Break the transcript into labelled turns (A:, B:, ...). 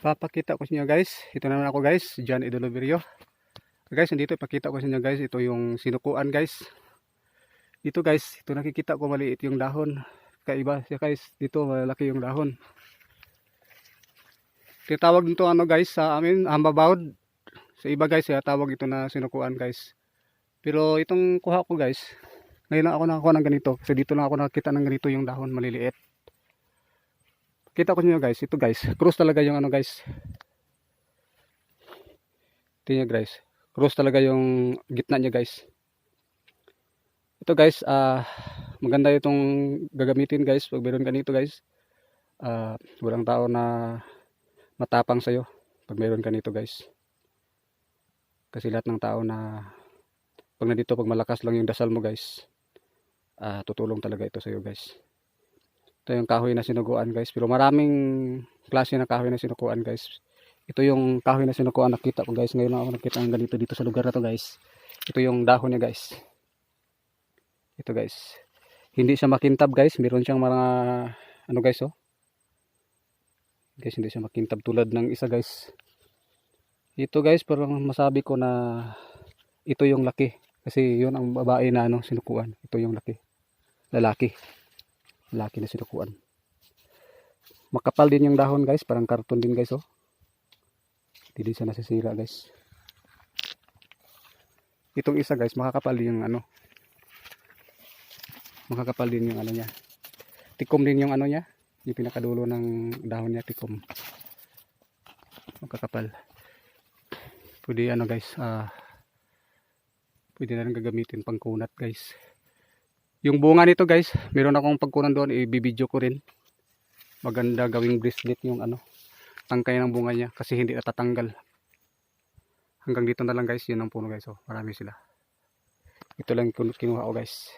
A: papakita ko sa inyo guys. Ito naman ako guys, John Idoloverio. Guys, nandito ipakita ko sa inyo guys, ito yung sinukuan guys. Dito guys, ito nakikita ko maliit yung dahon. Kaiba siya guys, dito malaki yung dahon. Tinatawag nito ano guys sa amin, hambabawd. Sa iba guys, kaya tawag ito na sinukuan guys. Pero itong kuha ko guys, ngayon lang ako nakakuha ng ganito. Kasi dito lang ako nakakita ng ganito yung dahon maliliit. Kita ko niyo guys, ito guys, cross talaga yung ano guys. Tingnan guys, cross talaga yung gitna niya guys. Ito guys, ah maganda itong gagamitin guys pag meron ganito guys. Ah, walang tao na matapang sa'yo pag meron ganito guys. Kasi lahat ng tao na pag nandito pag malakas lang yung dasal mo guys, ah tutulong talaga ito sa'yo guys. Ito yung kahoy na sinuguan guys. Pero maraming klase na kahoy na sinukuan guys. Ito yung kahoy na sinukuan nakita ko guys. Ngayon ako nakita ng ganito dito sa lugar na to guys. Ito yung dahon niya guys. Ito guys. Hindi siya makintab guys. Meron siyang mga ano guys oh. Guys hindi siya makintab tulad ng isa guys. Ito guys parang masabi ko na ito yung laki. Kasi yun ang babae na ano sinukuan. Ito yung laki. Lalaki laki na sinukuan. Makapal din yung dahon guys. Parang karton din guys oh. Hindi din siya nasisira guys. Itong isa guys makakapal din yung ano. Makakapal din yung ano niya. Tikom din yung ano niya. Yung pinakadulo ng dahon niya tikom. Makakapal. Pwede ano guys ah pwede na rin gagamitin pang kunat guys yung bunga nito guys, meron akong pagkunan doon, ibibidyo ko rin. Maganda gawing bracelet yung ano, tangkay ng bunga niya kasi hindi natatanggal. Hanggang dito na lang guys, yun ang puno guys. Oh, marami sila. Ito lang kinuha ko guys.